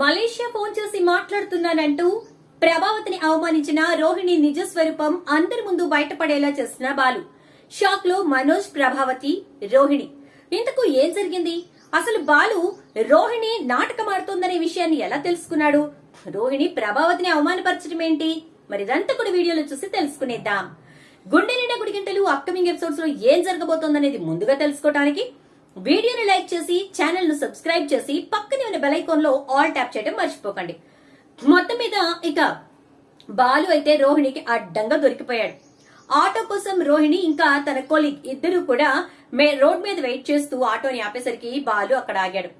Malaysia phone చేసి మాట్లాడుతున్నానంటూ ప్రభావతిని అవమానించిన రోహిణి నిజ స్వరూపం అందరి ముందు బయటపడేలా చేసిన బాలు. షాక్లో మనోజ్ ప్రభావతి రోహిణి. ఇంతకు ఏం జరిగింది? అసలు బాలు రోహిణి నాటకమాడుతోందనే విషయాన్ని ఎలా తెలుసుకున్నాడు? రోహిణి ప్రభావతిని అవమానపరచడం ఏంటి? మరి ఇదంతా కూడా వీడియోలో చూసి తెలుసుకునేద్దాం. గుండె నిండా గుడిగింటలు అప్కమింగ్ ఎపిసోడ్స్లో ఏం జరగబోతోందనేది ముందుగా తెలుసుకోవడానికి వీడియోని లైక్ చేసి ఛానల్ను సబ్స్క్రైబ్ చేసి పక్కనే ఉన్న బెల్ ఐకాన్లో ఆల్ ట్యాప్ చేయడం మర్చిపోకండి. మొత్తం మీద ఇక బాలు అయితే రోహిణికి అడ్డంగా దొరికిపోయాడు. ఆటో కోసం రోహిణి ఇంకా తన కొలీగ్ ఇద్దరు కూడా మే రోడ్ మీద వెయిట్ చేస్తూ ఆటోని ఆపేసరికి బాలు అక్కడ ఆగాడు.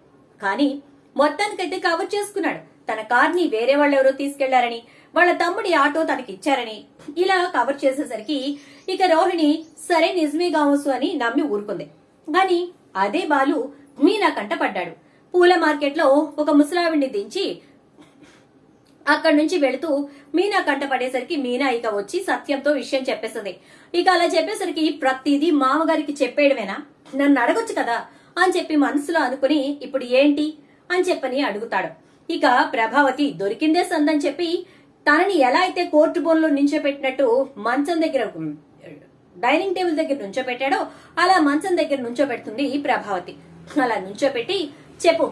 కానీ మొత్తానికైతే కవర్ చేసుకున్నాడు. తన కార్ని వేరే వాళ్ళు ఎవరో తీసుకెళ్ళారని వాళ్ళ తమ్ముడి ఆటో తనకి ఇచ్చారని ఇలా కవర్ చేసేసరికి ఇక రోహిణి సరే నిజమే కావచ్చు అని నమ్మి ఊరుకుంది. కానీ అదే బాలు మీనా కంట పడ్డాడు పూల మార్కెట్లో ఒక ముసలావిడిని దించి అక్కడి నుంచి వెళుతూ మీనా కంట పడేసరికి మీనా ఇక వచ్చి సత్యంతో విషయం చెప్పేస్తుంది. ఇక అలా చెప్పేసరికి ప్రతిదీ మామగారికి చెప్పేయడమేనా? నన్ను అడగొచ్చు కదా? అని చెప్పి మనసులో అనుకుని ఇప్పుడు ఏంటి? అని చెప్పని అడుగుతాడు. ఇక ప్రభావతి దొరికిందే సందని చెప్పి తనని ఎలా అయితే కోర్టు బోన్లో నించోపెట్టినట్టు మంచం దగ్గర డైనింగ్ టేబుల్ దగ్గర నుంచోపెట్టాడో అలా మంచం దగ్గర నుంచోపెడుతుంది ఈ ప్రభావతి. అలా నుంచోపెట్టి చెప్పు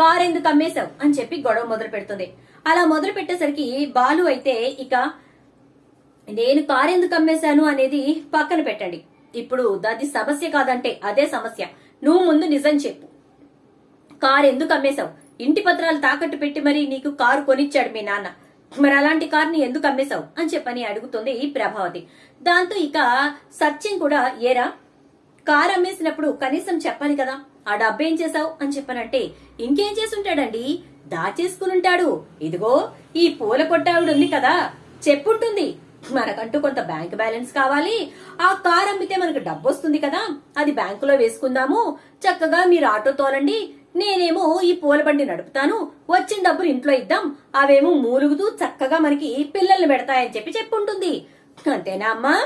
కార్ ఎందుకు అమ్మేశావు? అని చెప్పి గొడవ మొదలు పెడుతుంది. అలా మొదలు పెట్టేసరికి బాలు అయితే ఇక నేను కార్ ఎందుకు అమ్మేశాను? అనేది పక్కన పెట్టండి. ఇప్పుడు అది సమస్య కాదంటే అదే సమస్య. నువ్వు ముందు నిజం చెప్పు. కారు ఎందుకు అమ్మేశావు? ఇంటి పత్రాలు తాకట్టు పెట్టి మరి నీకు కారు కొనిచ్చాడు మీ నాన్న. మరి అలాంటి కార్ని ఎందుకు అమ్మేశావు? అని చెప్పని అడుగుతుంది ప్రభావతి. దాంతో ఇక సత్యం కూడా ఏరా? కార్ అమ్మేసినప్పుడు కనీసం చెప్పాలి కదా. ఆ డబ్బేం చేశావు? అని చెప్పనంటే ఇంకేం చేసుంటాడండి దాచేసుకునుంటాడు. ఇదిగో ఈ పూల కొట్టావిడ ఉంది కదా. చెప్పుంటుంది. మనకంటూ కొంత బ్యాంక్ బ్యాలెన్స్ కావాలి. ఆ కార్ అమ్మితే మనకు డబ్బు వస్తుంది కదా. అది బ్యాంకులో వేసుకుందాము. చక్కగా మీరు ఆటో తోలండి. నేనేమో ఈ పూల బండి నడుపుతాను వచ్చిన డబ్బులు ఇంట్లో ఇద్దాం అవేమో మూలుగుతూ చక్కగా మనకి పిల్లల్ని పెడతాయని చెప్పి చెప్పుంటుంది. అంతేనా అమ్మా?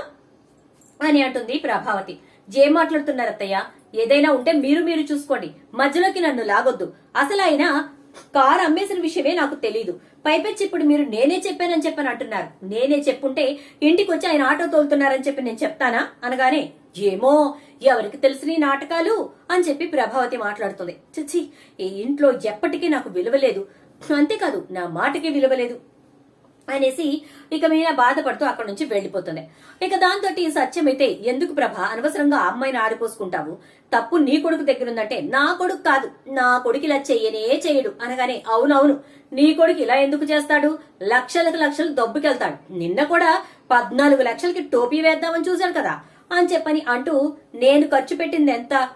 అని అంటుంది ప్రభావతి. ఏం మాట్లాడుతున్నారు అత్తయ్య? ఏదైనా ఉంటే మీరు మీరు చూసుకోండి. మధ్యలోకి నన్ను లాగొద్దు. అసలు ఆయన కారు అమ్మేసిన విషయమే నాకు తెలీదు. పైపెచ్చి ఇప్పుడు మీరు నేనే చెప్పానని చెప్పని అంటున్నారు నేనే చెప్పుంటే ఇంటికి వచ్చి ఆయన ఆటో తోలుతున్నారని చెప్పి నేను చెప్తానా? అనగానే ఏమో ఎవరికి తెలిసిన ఈ నాటకాలు? అని చెప్పి ప్రభావతి మాట్లాడుతుంది. చచ్చి ఈ ఇంట్లో ఎప్పటికీ నాకు విలువలేదు అంతేకాదు నా మాటకి విలువలేదు అనేసి ఇక మీద బాధపడుతూ అక్కడి నుంచి వెళ్ళిపోతుంది ఇక దాంతో ఈ ఎందుకు ప్రభ? అనవసరంగా ఆ అమ్మాయిని ఆడిపోసుకుంటావు? తప్పు నీ కొడుకు దగ్గర ఉందంటే నా కొడుకు కాదు. నా కొడుకు ఇలా చెయ్యనే చేయడు అనగానే అవునవును నీ కొడుకు ఇలా ఎందుకు చేస్తాడు? లక్షలకు లక్షలు దొబ్బుకెళ్తాడు. నిన్న కూడా పద్నాలుగు లక్షలకి టోపీ వేద్దామని చూశాడు కదా. అని చెప్పని అంటూ నేను ఖర్చు పెట్టింది ఎంత?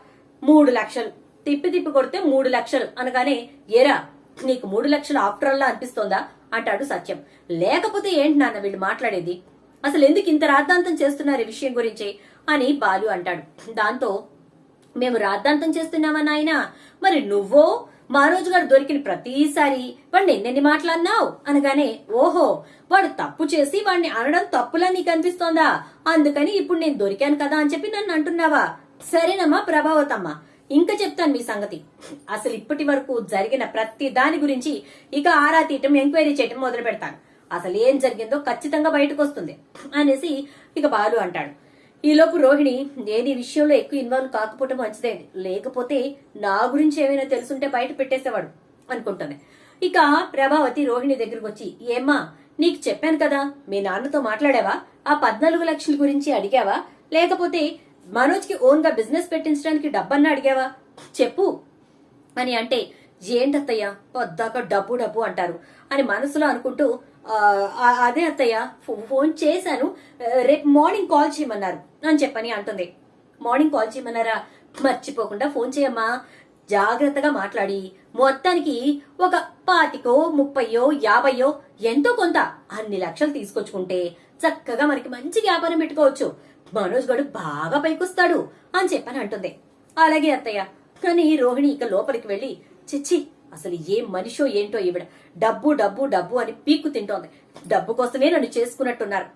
మూడు లక్షలు. తిప్పి తిప్పి కొడితే మూడు లక్షలు. అనగానే ఎరా నీకు మూడు లక్షలు ఆఫ్టర్లా అనిపిస్తోందా? అంటాడు సత్యం. లేకపోతే ఏంటి నాన్న వీళ్ళు మాట్లాడేది? అసలు ఎందుకు ఇంత రాద్ధాంతం చేస్తున్నారు ఈ విషయం గురించి? అని బాలు అంటాడు. దాంతో మేము రాద్ధాంతం చేస్తున్నామా నాయనా? మరి నువ్వో మారోజు గారు దొరికిన ప్రతిసారి వాడిని ఎన్నెన్ని మాట్లాడినావు అనగానే ఓహో వాడు తప్పు చేసి వాడిని అనడం తప్పులా నీకు అనిపిస్తోందా? అందుకని ఇప్పుడు నేను దొరికాను కదా అని చెప్పి నన్ను అంటున్నావా? సరేనమ్మా ప్రభావతమ్మా. ఇంకా చెప్తాను మీ సంగతి. అసలు ఇప్పటి వరకు జరిగిన ప్రతి దాని గురించి ఇక ఆరా తీయటం ఎంక్వైరీ చేయటం మొదలు పెడతాను. అసలు ఏం జరిగిందో ఖచ్చితంగా బయటకు వస్తుంది అనేసి ఇక బాలు అంటాడు. ఈలోపు రోహిణి నేను ఈ విషయంలో ఎక్కువ ఇన్వాల్వ్ కాకపోవటం మంచిదే. లేకపోతే నా గురించి ఏమైనా తెలుసుంటే బయట పెట్టేసేవాడు అనుకుంటుంది. ఇక ప్రభావతి రోహిణి దగ్గరకు వచ్చి ఏమ్మా నీకు చెప్పాను కదా మీ నాన్నతో మాట్లాడావా? ఆ పద్నాలుగు లక్షల గురించి అడిగావా? లేకపోతే మనోజ్కి ఓన్గా బిజినెస్ పెట్టించడానికి డబ్బన్న అడిగావా? చెప్పు. అని అంటే ఏంటత్తయ్య? పొద్దాక డబ్బు డబ్బు అంటారు. అని మనసులో అనుకుంటూ అదే అత్తయ్య ఫోన్ చేశాను. రేపు మార్నింగ్ కాల్ చేయమన్నారు. అని చెప్పని అంటుంది. మార్నింగ్ కాల్ చేయమన్నారా? మర్చిపోకుండా ఫోన్ చేయమ్మా. జాగ్రత్తగా మాట్లాడి. మొత్తానికి ఒక పాతికో ముప్పయో యాభయో ఎంతో కొంత అన్ని లక్షలు తీసుకొచ్చుకుంటే చక్కగా మనకి మంచి వ్యాపారం పెట్టుకోవచ్చు. మనోజ్ గడు బాగా పైకొస్తాడు అని చెప్పని అంటుంది. అలాగే అత్తయ్య కానీ రోహిణి ఇక లోపలికి వెళ్ళి చిచ్చి అసలు ఏం మనిషో ఏంటో ఈవిడ డబ్బు డబ్బు డబ్బు అని పీక్కు తింటోంది. డబ్బు కోసమే నన్ను చేసుకున్నట్టున్నారు.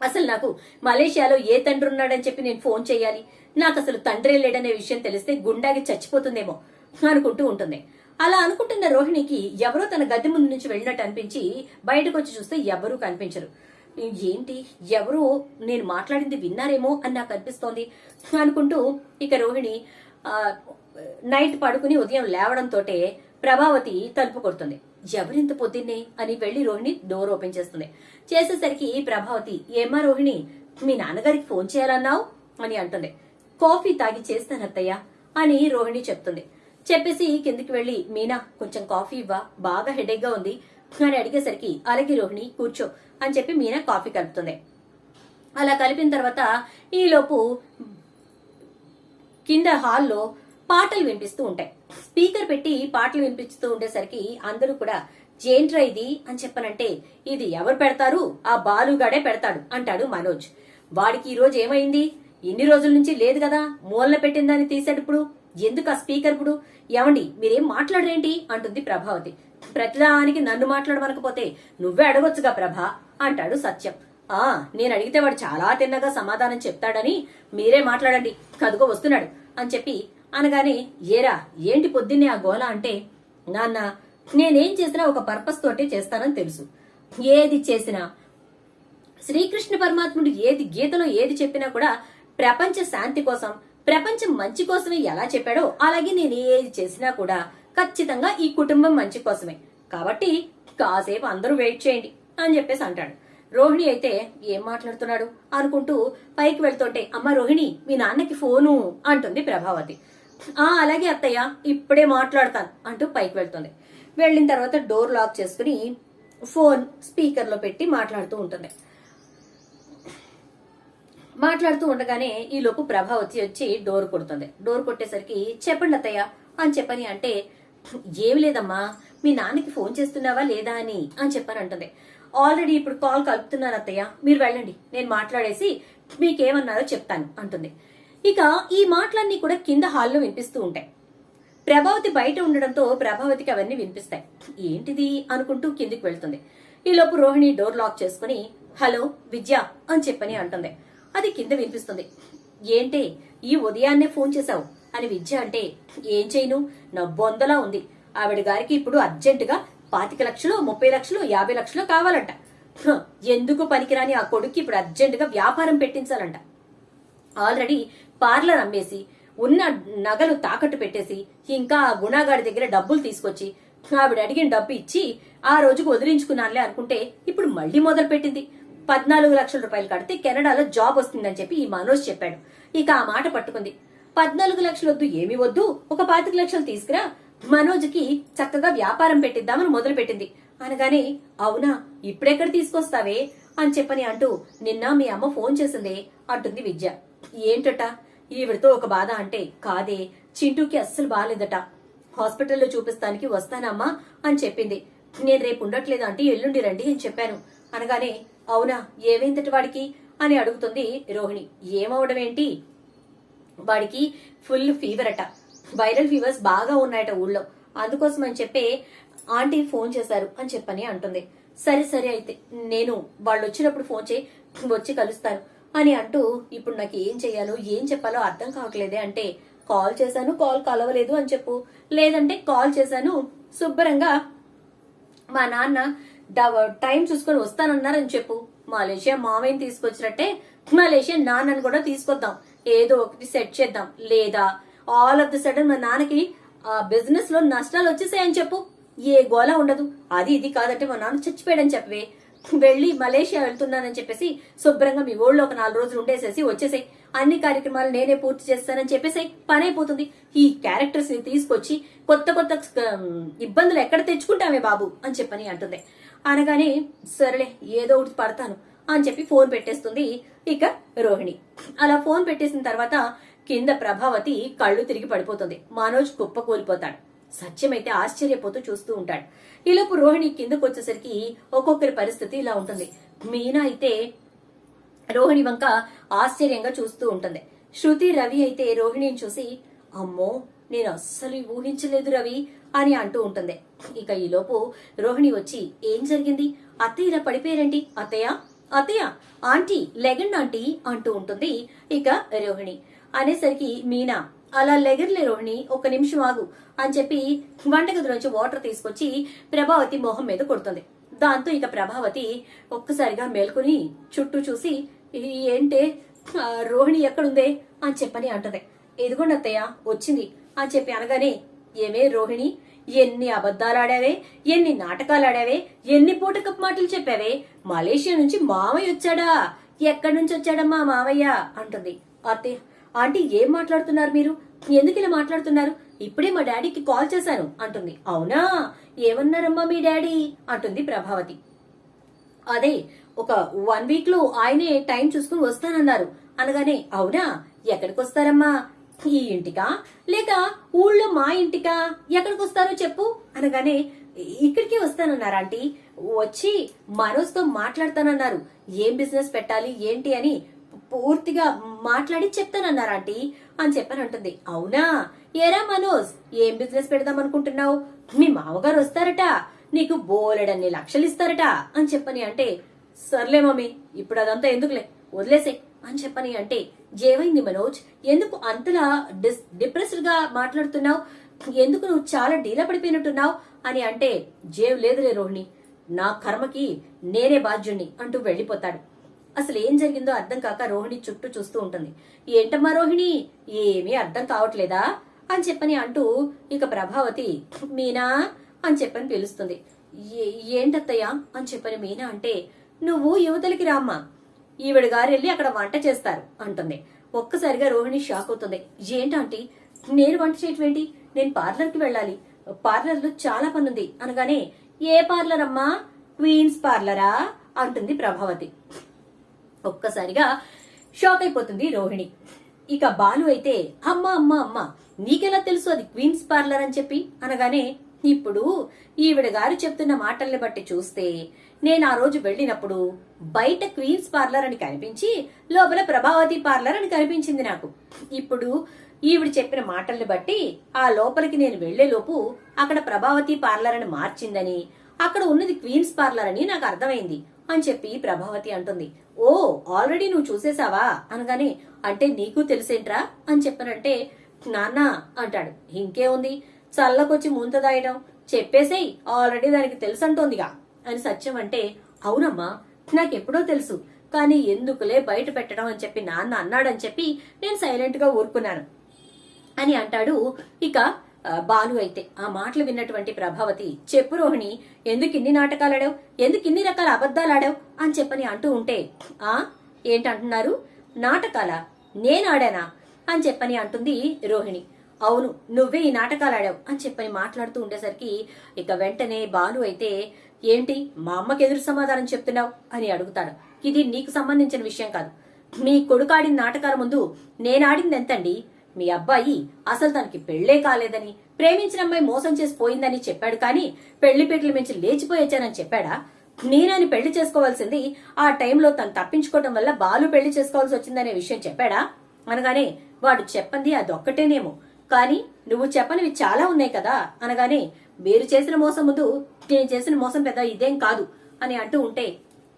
అసలు నాకు మలేషియాలో ఏ తండ్రి ఉన్నాడని చెప్పి నేను ఫోన్ చేయాలి? నాకు అసలు తండ్రే లేడనే విషయం తెలిస్తే గుండాకి చచ్చిపోతుందేమో అనుకుంటూ ఉంటుంది. అలా అనుకుంటున్న రోహిణికి ఎవరో తన గద్దె ముందు నుంచి వెళ్ళినట్టు అనిపించి బయటకు వచ్చి చూస్తే ఎవరూ కనిపించరు. ఏంటి? ఎవరో నేను మాట్లాడింది విన్నారేమో అని నాకు అనిపిస్తోంది. అనుకుంటూ ఇక రోహిణి నైట్ పడుకుని ఉదయం లేవడంతోటే ప్రభావతి తలుపు కొడుతుంది. ఎవరింత పొద్దున్నే అని వెళ్ళి రోహిణి డోర్ ఓపెన్ చేస్తుంది. చేసేసరికి ప్రభావతి ఏమ్మా రోహిణి మీ నాన్నగారికి ఫోన్ చేయాలన్నావు? అని అంటుంది. కాఫీ తాగి చేస్తానత్తయ్య అని రోహిణి చెప్తుంది. చెప్పేసి కిందికి వెళ్ళి మీనా కొంచెం కాఫీ ఇవ్వా బాగా హెడేక్గా ఉంది. అని అడిగేసరికి అలాగే రోహిణి కూర్చో అని చెప్పి మీనా కాఫీ కలుపుతుంది. అలా కలిపిన తర్వాత ఈలోపు కింద హాల్లో పాటలు వినిపిస్తూ ఉంటాయి. స్పీకర్ పెట్టి పాటలు వినిపిస్తూ ఉండేసరికి అందరూ కూడా జేంట్రా ఇది? అని చెప్పనంటే ఇది ఎవరు పెడతారు? ఆ బాలుగాడే పెడతాడు అంటాడు మనోజ్. వాడికి ఈ రోజు ఏమైంది? ఎన్ని రోజుల నుంచి లేదు కదా మూలన పెట్టిందని తీసాడు ఇప్పుడు. ఎందుకు ఆ స్పీకర్ ఇప్పుడు? ఏమండి మీరేం మాట్లాడరేంటి? అంటుంది ప్రభావతి. ప్రతిదానికి నన్ను మాట్లాడమనకపోతే నువ్వే అడగొచ్చుగా ప్రభా అంటాడు సత్యం. ఆ నేను అడిగితే వాడు చాలా తిన్నగా సమాధానం చెప్తాడని మీరే మాట్లాడండి కదుగో వస్తున్నాడు అని చెప్పి అనగానే ఏరా ఏంటి పొద్దున్నే ఆ గోల అంటే? నాన్న నేనేం చేసినా ఒక పర్పస్ తోటే చేస్తానని తెలుసు. ఏది చేసినా? శ్రీకృష్ణ పరమాత్ముడు ఏది గీతలో ఏది చెప్పినా కూడా ప్రపంచ శాంతి కోసం ప్రపంచం మంచి కోసమే ఎలా చెప్పాడో అలాగే నేను ఏది చేసినా కూడా ఖచ్చితంగా ఈ కుటుంబం మంచి కోసమే. కాబట్టి కాసేపు అందరూ వెయిట్ చేయండి అని చెప్పేసి అంటాడు. రోహిణి అయితే ఏం మాట్లాడుతున్నాడు అనుకుంటూ పైకి వెళ్తుంటే అమ్మ రోహిణి మీ నాన్నకి ఫోను అంటుంది ప్రభావతి. ఆ అలాగే అత్తయ్య ఇప్పుడే మాట్లాడతాను అంటూ పైకి వెళ్తుంది. వెళ్ళిన తర్వాత డోర్ లాక్ చేసుకుని ఫోన్ స్పీకర్లో పెట్టి మాట్లాడుతూ ఉంటుంది. మాట్లాడుతూ ఉండగానే ఈ లోపు ప్రభావతి వచ్చి డోర్ కొడుతుంది. డోర్ కొట్టేసరికి చెప్పండి అత్తయ్య అని చెప్పని అంటే ఏమి లేదమ్మా మీ నాన్నకి ఫోన్ చేస్తున్నావా లేదా అని అని చెప్పానంటుంది. ఆల్రెడీ ఇప్పుడు కాల్ కలుపుతున్నాను అత్తయ్య మీరు వెళ్ళండి నేను మాట్లాడేసి మీకేమన్నారో చెప్తాను అంటుంది. ఇక ఈ మాటలన్నీ కూడా కింద హాల్లో వినిపిస్తూ ఉంటాయి. ప్రభావతి బయట ఉండడంతో ప్రభావతికి అవన్నీ వినిపిస్తాయి. ఏంటిది అనుకుంటూ కిందికి వెళ్తుంది. ఈలోపు రోహిణి డోర్ లాక్ చేసుకుని హలో విద్య అని చెప్పని అంటుంది. అది కింద వినిపిస్తుంది. ఏంటి ఈ ఉదయాన్నే ఫోన్ చేశావు? అని విద్య అంటే ఏం చేయను? నా బొందలా ఉంది. ఆవిడ గారికి ఇప్పుడు అర్జెంటుగా పాతిక లక్షలు ముప్పై లక్షలు యాభై లక్షలు కావాలంట. హ, ఎందుకు పనికిరాని ఆ కొడుక్కి ఇప్పుడు అర్జెంటుగా వ్యాపారం పెట్టించాలంట. ఆల్రెడీ పార్లర్ అమ్మేసి ఉన్న నగలు తాకట్టు పెట్టేసి ఇంకా ఆ గుణాగాడి దగ్గర డబ్బులు తీసుకొచ్చి ఆవిడ అడిగిన డబ్బు ఇచ్చి ఆ రోజుకు వదిలించుకున్నానులే అనుకుంటే ఇప్పుడు మళ్ళీ మొదలు పెట్టింది. పద్నాలుగు లక్షల రూపాయలు కడితే కెనడాలో జాబ్ వస్తుందని చెప్పి ఈ మనోజ్ చెప్పాడు. ఇక ఆ మాట పట్టుకుంది. పద్నాలుగు లక్షలు వద్దు ఏమి వద్దు. ఒక పాతిక లక్షలు తీసుకురా. మనోజ్కి చక్కగా వ్యాపారం పెట్టిద్దామని మొదలు పెట్టింది అనగానే అవునా ఇప్పుడెక్కడ తీసుకొస్తావే? అని చెప్పని అంటూ నిన్న మీ అమ్మ ఫోన్ చేసిందే అంటుంది విద్య. ఏంటట? ఈవిడతో ఒక బాధ అంటే కాదే చింటూకి అస్సలు బాగాలేదట హాస్పిటల్లో చూపిస్తానికి వస్తానమ్మా అని చెప్పింది. నేను రేపు ఉండట్లేదు అంటే ఎల్లుండి రండి అని చెప్పాను. అనగానే అవునా ఏమైందట వాడికి? అని అడుగుతుంది రోహిణి. ఏమవడం ఏంటి? వాడికి ఫుల్ ఫీవర్ అట. వైరల్ ఫీవర్స్ బాగా ఉన్నాయట ఊళ్ళో. అందుకోసం అని చెప్పి ఆంటీ ఫోన్ చేశారు అని చెప్పని అంటుంది. సరే సరే అయితే నేను వాళ్ళు వచ్చినప్పుడు ఫోన్ చేయి వచ్చి కలుస్తాను అని అంటూ ఇప్పుడు నాకు ఏం చెయ్యాలో ఏం చెప్పాలో అర్థం కావట్లేదే అంటే కాల్ చేశాను కాల్ కలవలేదు అని చెప్పు. లేదంటే కాల్ చేశాను శుభ్రంగా మా నాన్న టైం చూసుకొని వస్తానన్నారని చెప్పు. మలేషియా మామయ్యని తీసుకొచ్చినట్టే మలేషియా నాన్నని కూడా తీసుకొద్దాం. ఏదో ఒకటి సెట్ చేద్దాం. లేదా ఆల్ ఆఫ్ ద సడన్ మా నాన్నకి ఆ బిజినెస్లో నష్టాలు వచ్చేసాయని చెప్పు. ఏ గోల ఉండదు. అది ఇది కాదంటే మా నాన్న చచ్చిపోయాడని చెప్పవే. వెళ్ళి మలేషియా వెళ్తున్నానని చెప్పేసి శుభ్రంగా మీ ఊళ్ళో ఒక నాలుగు రోజులు ఉండేసేసి వచ్చేసాయి. అన్ని కార్యక్రమాలు నేనే పూర్తి చేస్తానని చెప్పేసి పని అయిపోతుంది. ఈ క్యారెక్టర్స్ని తీసుకొచ్చి కొత్త కొత్త ఇబ్బందులు ఎక్కడ తెచ్చుకుంటామే బాబు? అని చెప్పని అంటుంది. అనగానే సరేలే ఏదో ఒకటి పడతాను. అని చెప్పి ఫోన్ పెట్టేస్తుంది. ఇక రోహిణి. అలా ఫోన్ పెట్టేసిన తర్వాత కింద ప్రభావతి కళ్ళు తిరిగి పడిపోతుంది. మనోజ్ కుప్ప కూలిపోతాడు. సత్యమైతే ఆశ్చర్యపోతూ చూస్తూ ఉంటాడు. ఈలోపు రోహిణి కిందకు వచ్చేసరికి ఒక్కొక్కరి పరిస్థితి ఇలా ఉంటుంది. మీనా అయితే రోహిణి వంక ఆశ్చర్యంగా చూస్తూ ఉంటుంది. శృతి రవి అయితే రోహిణిని చూసి అమ్మో నేను అస్సలు ఊహించలేదు రవి అని అంటూ ఉంటుంది. ఇక ఈలోపు రోహిణి వచ్చి ఏం జరిగింది? అత్తయ్య ఇలా పడిపోయారేంటి? అత్తయ్య? అత్తయ్య ఆంటీ లెగండి ఆంటీ అంటూ ఉంటుంది. ఇక రోహిణి. అనేసరికి మీనా అలా లెగర్లే రోహిణి ఒక నిమిషం ఆగు అని చెప్పి వంటగదిలోంచి వాటర్ తీసుకొచ్చి ప్రభావతి మొహం మీద కొడుతుంది. దాంతో ఇక ప్రభావతి ఒక్కసారిగా మేల్కొని చుట్టూ చూసి ఏంటే? రోహిణి ఎక్కడుందే? అని చెప్పని అంటది. ఎదుగుండి అత్తయ్య వచ్చింది అని చెప్పి అనగానే ఏమే రోహిణి ఎన్ని అబద్ధాలు ఆడావే ఎన్ని నాటకాలు ఆడావే ఎన్ని పూటకపు మాటలు చెప్పావే? మలేషియా నుంచి మావయ్య వచ్చాడా? ఎక్కడి నుంచి వచ్చాడమ్మా మావయ్య అంటుంది. అత్తే ఆంటీ ఏం మాట్లాడుతున్నారు మీరు? ఎందుకు ఇలా మాట్లాడుతున్నారు? ఇప్పుడే మా డాడీకి కాల్ చేశాను అంటుంది. అవునా? ఏమన్నారమ్మా మీ డాడీ? అంటుంది ప్రభావతి. అదే ఒక వన్ వీక్లో ఆయనే టైం చూసుకుని వస్తానన్నారు. అనగానే అవునా? ఎక్కడికి వస్తారమ్మా ఈ ఇంటికా? లేక ఊళ్ళో మా ఇంటికా? ఎక్కడికి వస్తారో చెప్పు. అనగానే ఇక్కడికే వస్తానన్నారు ఆంటీ. వచ్చి మనోజ్తో మాట్లాడతానన్నారు. ఏం బిజినెస్ పెట్టాలి ఏంటి అని పూర్తిగా మాట్లాడి చెప్తానన్నారు ఆంటీ. అని చెప్పని అంటుంది. అవునా? ఏరా మనోజ్ ఏం బిజినెస్ పెడదాం అనుకుంటున్నావు? మీ మామగారు వస్తారట. నీకు బోలెడన్ని లక్షలు ఇస్తారట అని చెప్పని అంటే సర్లే మమ్మీ ఇప్పుడు అదంతా ఎందుకులే? వదిలేసే అని చెప్పని అంటే ఏమైంది మనోజ్? ఎందుకు అంతలా డిస్ డిప్రెస్డ్గా మాట్లాడుతున్నావు? ఎందుకు నువ్వు చాలా డీలా పడిపోయినట్టున్నావు? అని అంటే జేవ్ లేదులే రోహిణి. నా కర్మకి నేనే బాధ్యుణ్ణి అంటూ వెళ్ళిపోతాడు. అసలు ఏం జరిగిందో అర్థం కాక రోహిణి చుట్టూ చూస్తూ ఉంటుంది. ఏంటమ్మా రోహిణి? ఏమీ అర్థం కావట్లేదా? అని చెప్పని అంటూ ఇక ప్రభావతి మీనా? అని చెప్పని పిలుస్తుంది. "ఏ- ఏంటత్తయ్యా? అని చెప్పని మీనా అంటే నువ్వు యువతలకి రామ్మా. ఈవిడ గారు వెళ్ళి అక్కడ వంట చేస్తారు అంటుంది. ఒక్కసారిగా రోహిణి షాక్ అవుతుంది. ఏంటంటే నేను వంట చేయటం ఏంటి? నేను పార్లర్కి వెళ్ళాలి. పార్లర్లో చాలా పనుంది. అనగానే ఏ పార్లర్ అమ్మా క్వీన్స్ పార్లరా? అంటుంది ప్రభావతి. ఒక్కసారిగా షాక్ అయిపోతుంది రోహిణి. ఇక బాలు అయితే అమ్మ అమ్మ అమ్మ నీకెలా తెలుసు అది క్వీన్స్ పార్లర్ అని చెప్పి? అనగానే ఇప్పుడు ఈవిడ గారు చెప్తున్న మాటల్ని బట్టి చూస్తే నేను ఆ రోజు వెళ్ళినప్పుడు బయట క్వీన్స్ పార్లర్ అని కనిపించి లోపల ప్రభావతి పార్లర్ అని కనిపించింది నాకు. ఇప్పుడు ఈవిడ చెప్పిన మాటల్ని బట్టి ఆ లోపలికి నేను వెళ్ళేలోపు అక్కడ ప్రభావతి పార్లర్ అని మార్చిందని అక్కడ ఉన్నది క్వీన్స్ పార్లర్ అని నాకు అర్థమైంది అని చెప్పి ప్రభావతి అంటుంది. ఓ ఆల్రెడీ నువ్వు చూసేసావా అనగానే అంటే నీకు తెలిసేంట్రా? అని చెప్పనంటే నాన్న అంటాడు. ఇంకే ఉంది? చల్లకొచ్చి ముంత దాయడం. చెప్పేసేయ్ ఆల్రెడీ దానికి తెలుసంటోందిగా. అని సత్యం అంటే అవునమ్మా నాకెప్పుడో తెలుసు. కానీ ఎందుకులే బయట పెట్టడం అని చెప్పి నాన్న అన్నాడని చెప్పి నేను సైలెంట్గా ఊరుకున్నాను. అని అంటాడు ఇక బాలు అయితే. ఆ మాటలు విన్నటువంటి ప్రభావతి చెప్పు రోహిణి ఎందుకు ఇన్ని నాటకాలు ఆడావు ఎందుకు ఇన్ని రకాల అబద్ధాలు ఆడావు అని చెప్పని అంటూ ఉంటే ఆ ఏంటంటున్నారు? నాటకాలా? నేను ఆడానా? అని చెప్పని అంటుంది రోహిణి. అవును నువ్వే ఈ నాటకాలు ఆడావు అని చెప్పని మాట్లాడుతూ ఉండేసరికి ఇక వెంటనే బాలు అయితే ఏంటి మా అమ్మకి ఎదురు సమాధానం చెప్తున్నావు? అని అడుగుతాడు. ఇది నీకు సంబంధించిన విషయం కాదు. మీ కొడుకాడిన నాటకాల ముందు నేనాడింది ఎంతండి? మీ అబ్బాయి అసలు తనకి పెళ్ళే కాలేదని ప్రేమించిన అమ్మాయి మోసం చేసి పోయిందని చెప్పాడు కానీ పెళ్ళి పెట్లు మించి లేచిపోయొచ్చానని చెప్పాడా? నేనని పెళ్ళి చేసుకోవాల్సింది ఆ టైంలో తను తప్పించుకోవడం వల్ల బాలు పెళ్ళి చేసుకోవాల్సి వచ్చిందనే విషయం చెప్పాడా? అనగానే వాడు చెప్పంది అదొక్కటేనేమో. కానీ నువ్వు చెప్పనివి చాలా ఉన్నాయి కదా అనగానే మీరు చేసిన మోసం ముందు నేను చేసిన మోసం పెద్ద ఇదేం కాదు అని అంటూ ఉంటే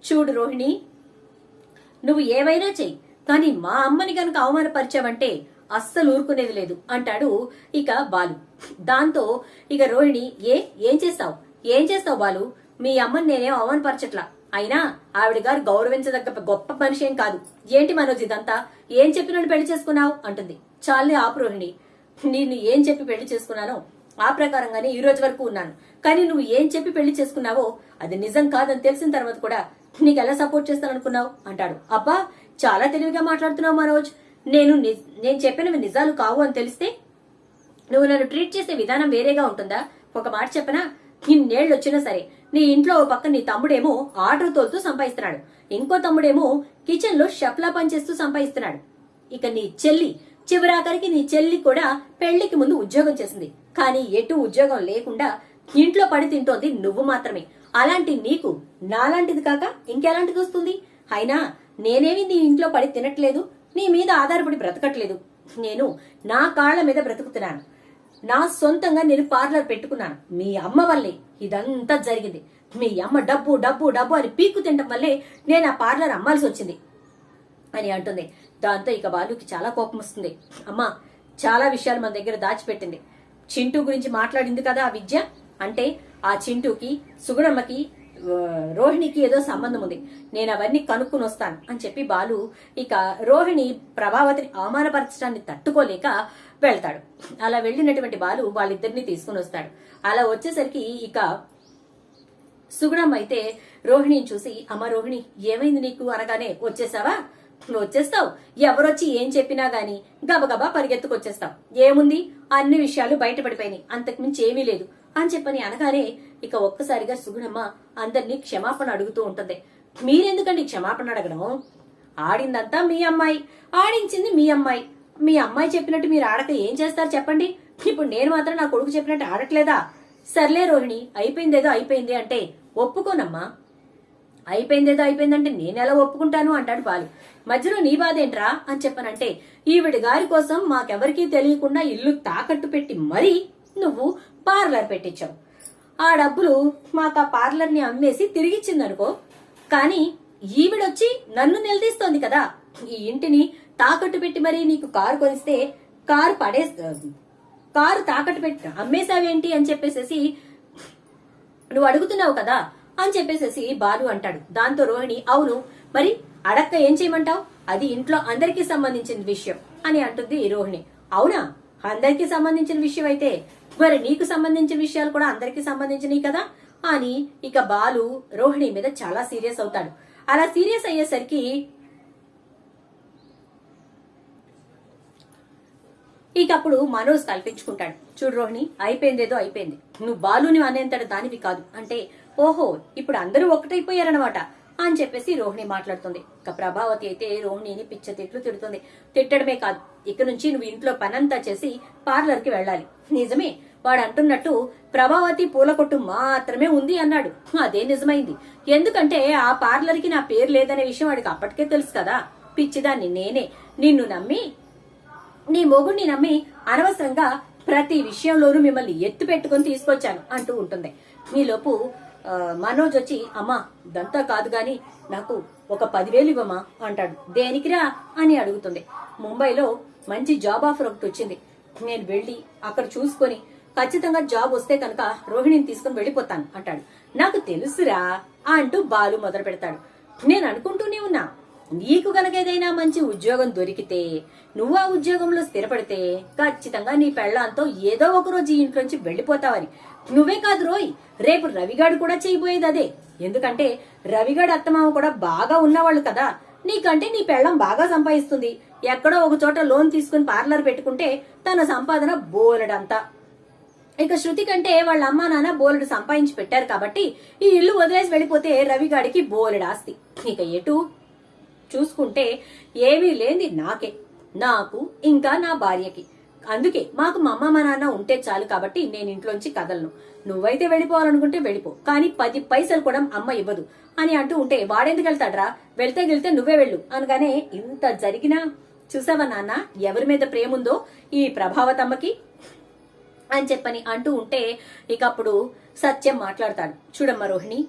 చూడు రోహిణి నువ్వు ఏవైనా చెయ్యి కానీ మా అమ్మని గనక అవమానపరిచావంటే అస్సలు ఊరుకునేది లేదు అంటాడు ఇక బాలు. దాంతో ఇక రోహిణి ఏ ఏం చేస్తావు? ఏం చేస్తావు బాలు? మీ అమ్మని నేనేం అవమానపరచట్లా? అయినా ఆవిడ గారు గౌరవించదగ్గ గొప్ప మనిషి ఏం కాదు. ఏంటి మనోజ్ ఇదంతా? ఏం చెప్పినట్టు పెళ్ళి చేసుకున్నావు? అంటుంది. చాలే ఆపు రోహిణి నేను ఏం చెప్పి పెళ్ళి చేసుకున్నానో ఆ ప్రకారంగానే ఈ రోజు వరకు ఉన్నాను. కానీ నువ్వు ఏం చెప్పి పెళ్ళి చేసుకున్నావో అది నిజం కాదని తెలిసిన తర్వాత కూడా నీకు ఎలా సపోర్ట్ చేస్తాననుకున్నావు? అంటాడు. అబ్బా చాలా తెలివిగా మాట్లాడుతున్నావు మనోజ్. నేను నేను చెప్పినవి నిజాలు కావు అని తెలిస్తే నువ్వు నన్ను ట్రీట్ చేసే విధానం వేరేగా ఉంటుందా? ఒక మాట చెప్పనా? ఇన్నేళ్ళు వచ్చినా సరే నీ ఇంట్లో ఓ పక్క నీ తమ్ముడేమో ఆర్డర్ తోలుతూ సంపాదిస్తున్నాడు. ఇంకో తమ్ముడేమో కిచెన్లో షెఫ్లా పనిచేస్తూ సంపాదిస్తున్నాడు. ఇక నీ చెల్లి చివరాఖరికి నీ చెల్లి కూడా పెళ్ళికి ముందు ఉద్యోగం చేసింది. కానీ ఎటు ఉద్యోగం లేకుండా ఇంట్లో పడి తింటోంది నువ్వు మాత్రమే. అలాంటి నీకు నాలాంటిది కాక ఇంకెలాంటిది వస్తుంది? అయినా నేనేమి నీ ఇంట్లో పడి తినట్లేదు నీ మీద ఆధారపడి బ్రతకట్లేదు. నేను నా కాళ్ళ మీద బ్రతుకుతున్నాను. నా సొంతంగా నేను పార్లర్ పెట్టుకున్నాను. మీ అమ్మ వల్లే ఇదంతా జరిగింది. మీ అమ్మ డబ్బు డబ్బు డబ్బు అని పీక్కు తినడం వల్లే నేను ఆ పార్లర్ అమ్మాల్సి వచ్చింది. అని అంటుంది. దాంతో ఇక బాలుకి చాలా కోపం వస్తుంది. అమ్మా చాలా విషయాలు మన దగ్గర దాచిపెట్టింది. చింటూ గురించి మాట్లాడింది కదా ఆ విద్య? అంటే ఆ చింటూకి సుగుణమ్మకి రోహిణికి ఏదో సంబంధం ఉంది. నేను అవన్నీ కనుక్కుని వస్తాను అని చెప్పి బాలు ఇక రోహిణి ప్రభావతిని అవమానపరచడాన్ని తట్టుకోలేక వెళ్తాడు. అలా వెళ్ళినటువంటి బాలు వాళ్ళిద్దరిని తీసుకుని వస్తాడు. అలా వచ్చేసరికి ఇక సుగుణమ్మ అయితే రోహిణిని చూసి అమ్మ రోహిణి ఏమైంది నీకు? అనగానే వచ్చేసావా? నువ్వు వచ్చేస్తావు ఎవరొచ్చి ఏం చెప్పినా గాని గబగబా పరిగెత్తుకొచ్చేస్తావు ఏముంది? అన్ని విషయాలు బయటపడిపోయినాయి. అంతకుమించి ఏమీ లేదు. అని చెప్పని అనగానే ఇక ఒక్కసారిగా సుగుణమ్మ అందరినీ క్షమాపణ అడుగుతూ ఉంటుంది. మీరెందుకండి క్షమాపణ అడగడం? ఆడిందంతా మీ అమ్మాయి. ఆడించింది మీ అమ్మాయి. మీ అమ్మాయి చెప్పినట్టు మీరు ఆడక ఏం చేస్తారు చెప్పండి? ఇప్పుడు నేను మాత్రం నా కొడుకు చెప్పినట్టు ఆడట్లేదా? సర్లే రోహిణి అయిపోయిందేదో అయిపోయింది అంటే ఒప్పుకోనమ్మా. అయిపోయిందేదో అయిపోయిందంటే నేను ఎలా ఒప్పుకుంటాను అంటాడు బాలు. మధ్యలో నీ బాధ ఏంట్రా అని చెప్పనంటే ఈవిడి గారి కోసం మాకెవరికీ తెలియకుండా ఇల్లు తాకట్టు పెట్టి మరీ నువ్వు పార్లర్ పెట్టించావు. ఆ డబ్బులు మాకు ఆ పార్లర్ని అమ్మేసి తిరిగిచ్చిందనుకో కానీ ఈవిడొచ్చి నన్ను నిలదీస్తోంది కదా. ఈ ఇంటిని తాకట్టు పెట్టి మరీ నీకు కారు కొనిస్తే కారు పడే కారు తాకట్టు పెట్టి అమ్మేశావేంటి అని చెప్పేసేసి నువ్వు అడుగుతున్నావు కదా. అని చెప్పేసేసి బాలు అంటాడు. దాంతో రోహిణి అవును మరి అడక్క ఏం చేయమంటావు? అది ఇంట్లో అందరికీ సంబంధించిన విషయం అని అంటుంది రోహిణి. అవునా? అందరికీ సంబంధించిన విషయం అయితే? మరి నీకు సంబంధించిన విషయాలు కూడా అందరికీ సంబంధించినవి కదా? అని ఇక బాలు రోహిణి మీద చాలా సీరియస్ అవుతాడు. అలా సీరియస్ అయ్యేసరికి ఇక అప్పుడు మనోజ్ కల్పించుకుంటాడు చూడు రోహిణి అయిపోయిందేదో అయిపోయింది. నువ్వు బాలుని అనేంతటి దానివి కాదు. అంటే ఓహో ఇప్పుడు అందరూ ఒకటైపోయారనమాట అని చెప్పేసి రోహిణి మాట్లాడుతుంది. ఇక ప్రభావతి అయితే రోహిణిని పిచ్చ తిట్లు తిడుతుంది. తిట్టడమే కాదు ఇక నుంచి నువ్వు ఇంట్లో పనంతా చేసి పార్లర్కి వెళ్ళాలి. నిజమే వాడు అంటున్నట్టు ప్రభావతి పూల కొట్టు మాత్రమే ఉంది అన్నాడు. అదే నిజమైంది. ఎందుకంటే ఆ పార్లర్కి నా పేరు లేదనే విషయం వాడికి అప్పటికే తెలుసు కదా. పిచ్చిదాన్ని నేనే. నిన్ను నమ్మి నీ మొగుడిని నమ్మి అనవసరంగా ప్రతి విషయంలోనూ మిమ్మల్ని ఎత్తు పెట్టుకొని తీసుకొచ్చాను అంటూ ఉంటుంది. మీలోపు మనోజ్ వచ్చి అమ్మా ఇదంతా కాదు గాని నాకు ఒక పదివేలు ఇవ్వమా అంటాడు. దేనికిరా అని అడుగుతుంది. ముంబైలో మంచి జాబ్ ఆఫర్ ఒకటి వచ్చింది. నేను వెళ్ళి అక్కడ చూసుకొని ఖచ్చితంగా జాబ్ వస్తే కనుక రోహిణిని తీసుకుని వెళ్ళిపోతాను అంటాడు. నాకు తెలుసురా అంటూ బాలు మొదలు పెడతాడు. నేను అనుకుంటూనే ఉన్నా నీకు గనక ఏదైనా మంచి ఉద్యోగం దొరికితే నువ్వు ఆ ఉద్యోగంలో స్థిరపడితే ఖచ్చితంగా నీ పెళ్ళాంతో ఏదో ఒక రోజు ఈ ఇంట్లోంచి వెళ్ళిపోతావని నువ్వే కాదు రోయ్. రేపు రవిగాడు కూడా చేయబోయేది అదే. ఎందుకంటే రవిగాడు అత్తమామ కూడా బాగా ఉన్నవాళ్ళు కదా. నీకంటే నీ పెళ్ళం బాగా సంపాదిస్తుంది. ఎక్కడో ఒక చోట లోన్ తీసుకుని పార్లర్ పెట్టుకుంటే తన సంపాదన బోలెడంతా. ఇక శృతి కంటే వాళ్ళ అమ్మా నాన్న బోలెడు సంపాదించి పెట్టారు కాబట్టి ఈ ఇల్లు వదిలేసి వెళ్ళిపోతే రవిగాడికి బోలెడు ఆస్తి. ఇక ఎటు? చూసుకుంటే ఏమీ లేని నాకే. నాకు ఇంకా నా భార్యకి. అందుకే మాకు మా అమ్మ మా నాన్న ఉంటే చాలు కాబట్టి నేను ఇంట్లోంచి కదలను. నువ్వైతే వెళ్ళిపోవాలనుకుంటే వెళ్ళిపో కానీ పది పైసలు కూడా అమ్మ ఇవ్వదు. అని అంటూ ఉంటే వాడెందుకు వెళ్తాడ్రా? వెళ్తే గెలితే నువ్వే వెళ్ళు. అనగానే ఇంత జరిగినా చూసావా నాన్న? ఎవరి మీద ప్రేమ ఉందో? ఈ ప్రభావతమ్మకి అని చెప్పని అంటూ ఉంటే ఇక అప్పుడు సత్యం మాట్లాడతాడు. చూడమ్మా రోహిణి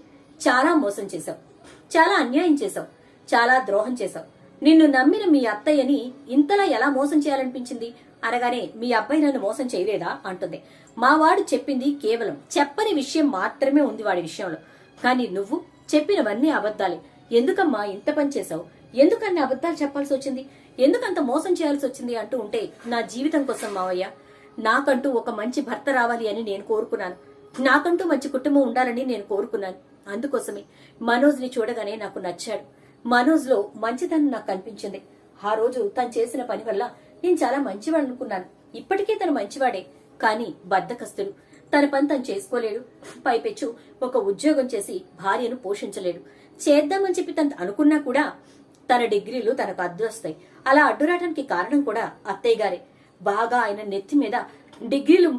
చాలా మోసం చేశావు. చాలా అన్యాయం చేశావు. చాలా ద్రోహం చేశావు. నిన్ను నమ్మిన మీ అత్తయ్యని ఇంతలా ఎలా మోసం చేయాలనిపించింది? అనగానే మీ అబ్బాయి నన్ను మోసం చేయలేదా? అంటుంది. మా వాడు చెప్పింది కేవలం చెప్పని విషయం మాత్రమే ఉంది వాడి విషయంలో. కానీ నువ్వు చెప్పినవన్నీ అబద్ధాలే. ఎందుకమ్మా ఇంత పని చేశావు? ఎందుకన్ని అబద్ధాలు చెప్పాల్సి వచ్చింది? ఎందుకంత మోసం చేయాల్సి వచ్చింది అంటూ ఉంటే నా జీవితం కోసం మావయ్య నాకంటూ ఒక మంచి భర్త రావాలి అని నేను కోరుకున్నాను. నాకంటూ మంచి కుటుంబం ఉండాలని నేను కోరుకున్నాను. అందుకోసమే మనోజ్ని చూడగానే నాకు నచ్చాడు. మనోజ్లో మంచితనం నాకు కనిపించింది. ఆ రోజు తను చేసిన పని వల్ల నేను చాలా మంచివాడు అనుకున్నాను ఇప్పటికే తను మంచివాడే కానీ బద్దకస్తుడు. తన పని తను చేసుకోలేడు. పైపెచ్చు ఒక ఉద్యోగం చేసి భార్యను పోషించలేడు. చేద్దామని చెప్పి తను అనుకున్నా కూడా తన డిగ్రీలు తనకు అద్దొస్తాయి వస్తాయి అలా అడ్డురాటానికి కారణం కూడా అత్తయ్య గారే. బాగా ఆయన నెత్తి మీద డిగ్రీలు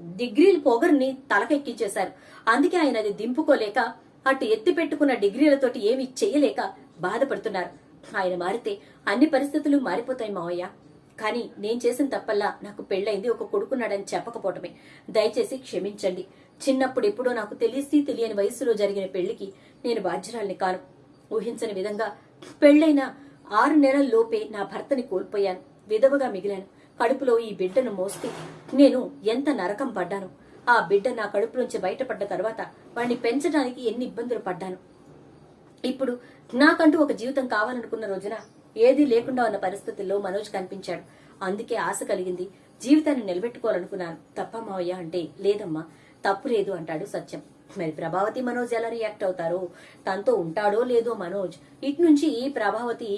డిగ్రీలు పొగరుని తలకెక్కించేశారు. అందుకే ఆయన అది దింపుకోలేక అటు ఎత్తి పెట్టుకున్న డిగ్రీలతోటి ఏమీ చేయలేక బాధపడుతున్నారు. ఆయన మారితే అన్ని పరిస్థితులు మారిపోతాయి మావయ్య. కానీ నేను చేసిన తప్పల్లా నాకు పెళ్ళైంది ఒక కొడుకున్నాడని చెప్పకపోవటమే. దయచేసి క్షమించండి. చిన్నప్పుడు ఎప్పుడో నాకు తెలిసి తెలియని వయసులో జరిగిన పెళ్ళికి నేను బాధ్యురాల్ని కాను. ఊహించని విధంగా పెళ్ళైన ఆరు నెలల లోపే నా భర్తని కోల్పోయాను. విధవగా మిగిలాను. కడుపులో ఈ బిడ్డను మోస్తూ నేను ఎంత నరకం పడ్డాను? ఆ బిడ్డ నా కడుపు నుంచి బయటపడ్డ తర్వాత వాడిని పెంచడానికి ఎన్ని ఇబ్బందులు పడ్డాను. ఇప్పుడు నాకంటూ ఒక జీవితం కావాలనుకున్న రోజున ఏదీ లేకుండా ఉన్న పరిస్థితుల్లో మనోజ్ కనిపించాడు. అందుకే ఆశ కలిగింది జీవితాన్ని నిలబెట్టుకోవాలనుకున్నాను. తప్ప మావయ్య అంటే లేదమ్మా తప్పు లేదు అంటాడు సత్యం. మరి ప్రభావతి మనోజ్ ఎలా రియాక్ట్ అవుతారో? తనతో ఉంటాడో లేదో మనోజ్? ఇటు నుంచి ప్రభావతి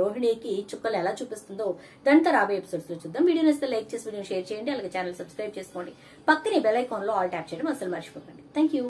రోహిణికి చుక్కలు ఎలా చూపిస్తుందో దాంతో రాబోయే ఎపిసోడ్స్లో చూద్దాం. వీడియో నచ్చితే లైక్ చేసి వీడియో షేర్ చేయండి. అలాగే ఛానల్ సబ్స్క్రైబ్ చేసుకోండి. పక్కనే బెల్ ఐకాన్లో ఆల్ ట్యాప్ చేయడం అసలు మర్చిపోకండి. Thank you